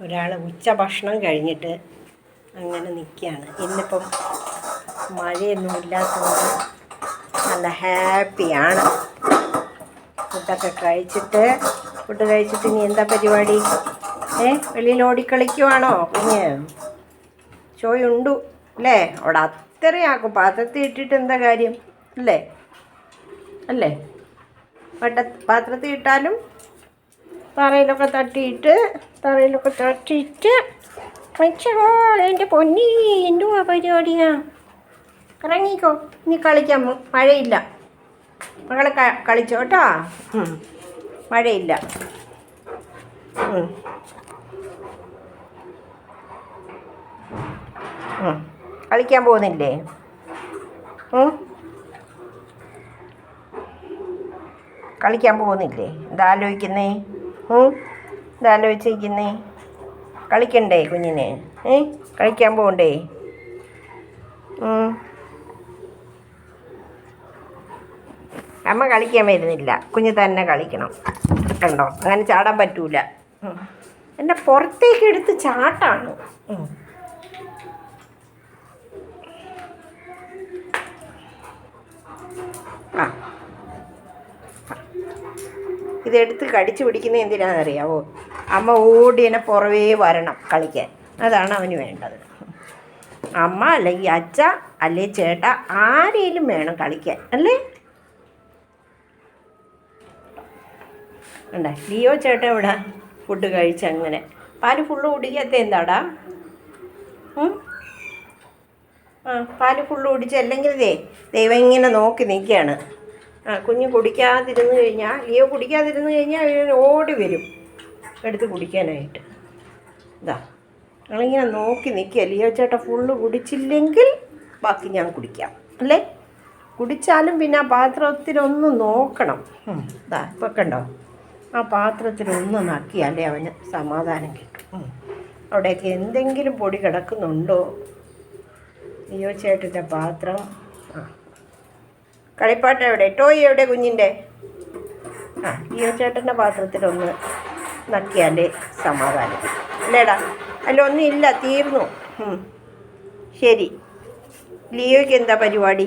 ഒരാൾ ഉച്ചഭക്ഷണം കഴിഞ്ഞിട്ട് അങ്ങനെ നിൽക്കുകയാണ് ഇന്നിപ്പം മഴയൊന്നും ഇല്ലാത്തതുകൊണ്ട് നല്ല ഹാപ്പിയാണ്. ഫുഡൊക്കെ കഴിച്ചിട്ട് ഫുഡ് കഴിച്ചിട്ട് ഇനി എന്താ പരിപാടി? ഏ വെളിയിൽ ഓടിക്കളിക്കുവാണോ? കുഞ്ഞ്? ചോയുണ്ടു അല്ലേ? അവിടെ അത്രയും ആക്കും പാത്രത്തിൽ ഇട്ടിട്ട് എന്താ കാര്യം? അല്ലേ? അല്ലേ? പാത്രത്തിൽ ഇട്ടാലും തറയിലൊക്കെ തട്ടിയിട്ട് തറയിലൊക്കെ തട്ടിയിട്ട് അച്ഛോ എന്റെ പൊന്നി എന്തുവാ പരിപാടിയാ? ഇറങ്ങിക്കോ നീ കളിക്കാം. മഴയില്ല. മകളെ കളിച്ചോ കേട്ടോ? മഴയില്ല. കളിക്കാൻ പോകുന്നില്ലേ? കളിക്കാൻ പോകുന്നില്ലേ? എന്താലോചിക്കുന്നേ എന്താലോചിച്ചിരിക്കുന്നേ കളിക്കണ്ടേ കുഞ്ഞിനെ? ഏ? കളിക്കാൻ പോകണ്ടേ അമ്മ കളിക്കാൻ വരുന്നില്ല. കുഞ്ഞ് തന്നെ കളിക്കണം. കണ്ടോ? അങ്ങനെ ചാടാൻ പറ്റൂല. എന്നെ പുറത്തേക്ക് എടുത്ത് ചാട്ടാണ്. ആ. ഇതെടുത്ത് കടിച്ചു പിടിക്കുന്നത് എന്തിനാണെന്നറിയാവോ? അമ്മ ഓടി എന്നെ പുറവേ വരണം കളിക്കാൻ. അതാണ് അവന് വേണ്ടത്. അമ്മ അല്ലെങ്കിൽ അച്ഛ അല്ലെങ്കിൽ ചേട്ട ആരെയും വേണം കളിക്കാൻ അല്ലേ? ഉണ്ട ലിയോ ചേട്ടൻ ഇവിടെ ഫുഡ് കഴിച്ച് അങ്ങനെ. പാൽ ഫുള്ള് കുടിക്കാത്ത എന്താടാ? ആ പാൽ ഫുള്ള് കുടിച്ച് അല്ലെങ്കിൽ ദേ ദൈവം ഇങ്ങനെ നോക്കി നിൽക്കുകയാണ്. കുഞ്ഞ് കുടിക്കാതിരുന്ന് കഴിഞ്ഞാൽ ലിയോ കുടിക്കാതിരുന്ന് കഴിഞ്ഞാൽ ഇവൻ ഓടി വരും. എടുത്ത് കുടിക്കാനായിട്ട്. ഇതാ ഞങ്ങളിങ്ങനെ നോക്കി നിൽക്കുക. ലിയോ ചേട്ടൻ ഫുള്ള് കുടിച്ചില്ലെങ്കിൽ ബാക്കി ഞാൻ കുടിക്കാം അല്ലേ? കുടിച്ചാലും പിന്നെ ആ പാത്രത്തിലൊന്ന് നോക്കണം. ഇതാ ഇപ്പോൾ കണ്ടോ? ആ പാത്രത്തിലൊന്ന് നക്കിയാലേ അവന് സമാധാനം കിട്ടും. അവിടെയൊക്കെ എന്തെങ്കിലും പൊടി കിടക്കുന്നുണ്ടോ? ലിയോ ചേട്ടന്റെ പാത്രം ആ കളിപ്പാട്ടം എവിടെ ടോയ് എവിടെ കുഞ്ഞിന്റെ? ആ ഈ ചേട്ടന്റെ പാത്രത്തിലൊന്ന് നക്കിയാലേ സമാധാനം. അല്ലേടാ അല്ല ഒന്നും ഇല്ല തീർന്നു. ശരി. ലിയോയ്ക്ക് എന്താ പരിപാടി?